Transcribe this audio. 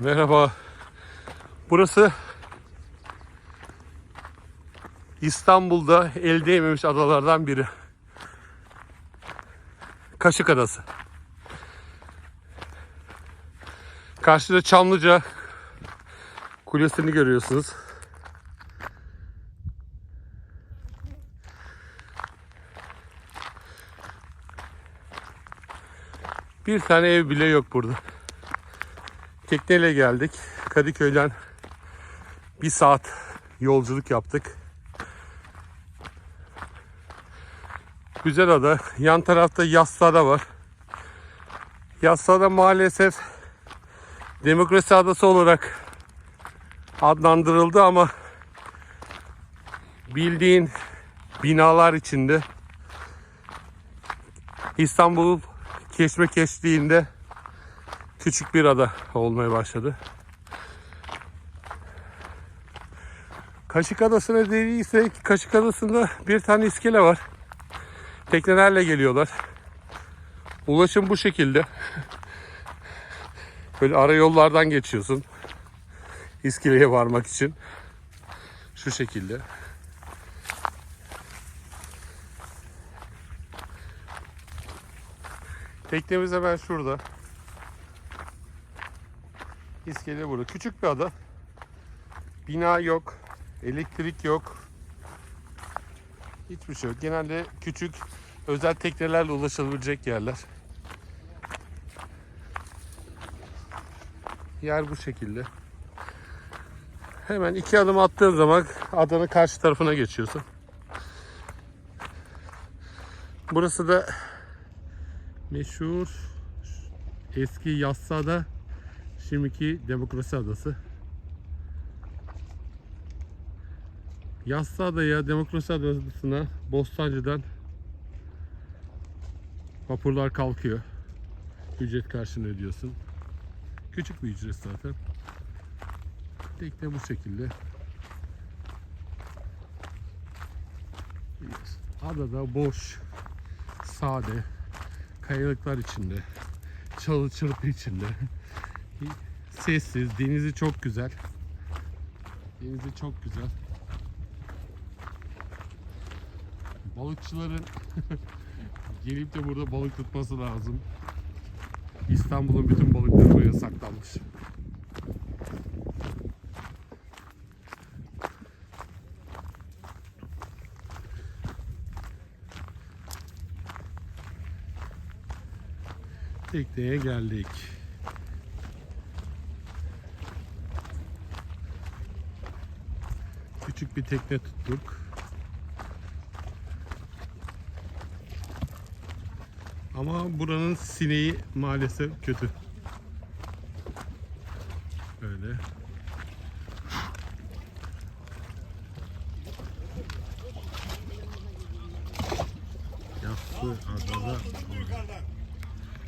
Merhaba. Burası İstanbul'da el değmemiş adalardan biri. Kaşık Adası. Karşıda Çamlıca Kulesi'ni görüyorsunuz. Bir tane ev bile yok burada. Tekneyle geldik. Kadıköy'den bir saat yolculuk yaptık. Güzel ada. Yan tarafta Yassıada var. Yassıada maalesef demokrasi adası olarak adlandırıldı ama bildiğin binalar içinde İstanbul keşmekeşliğinde küçük bir ada olmaya başladı. Kaşık Adası'na değilsek Kaşık Adası'nda bir tane iskele var. Teknelerle geliyorlar. Ulaşım bu şekilde. Böyle ara yollardan geçiyorsun. İskeleye varmak için. Şu şekilde. Teknemiz hemen şurada. İskele burada. Küçük bir ada. Bina yok. Elektrik yok. Hiçbir şey yok. Genelde küçük özel teknelerle ulaşılabilecek yerler. Yer bu şekilde. Hemen iki adım attığın zaman adanın karşı tarafına geçiyorsun. Burası da meşhur eski Yassıada şimdiki Demokrasi Adası. Yassıada'ya Demokrasi Adası'na Bostancı'dan vapurlar kalkıyor. Ücret karşılığında ödüyorsun. Küçük bir ücret zaten. Tekne bu şekilde. Adada boş, sade, kayalıklar içinde, çalı çırpı içinde. Sessiz, denizi çok güzel. Denizi çok güzel. Balıkçıların gelip de burada balık tutması lazım. İstanbul'un bütün balıkları buraya saklanmış. Tekneye geldik. Küçük bir tekne tuttuk. Ama buranın sineği maalesef kötü. Böyle. Yassı adada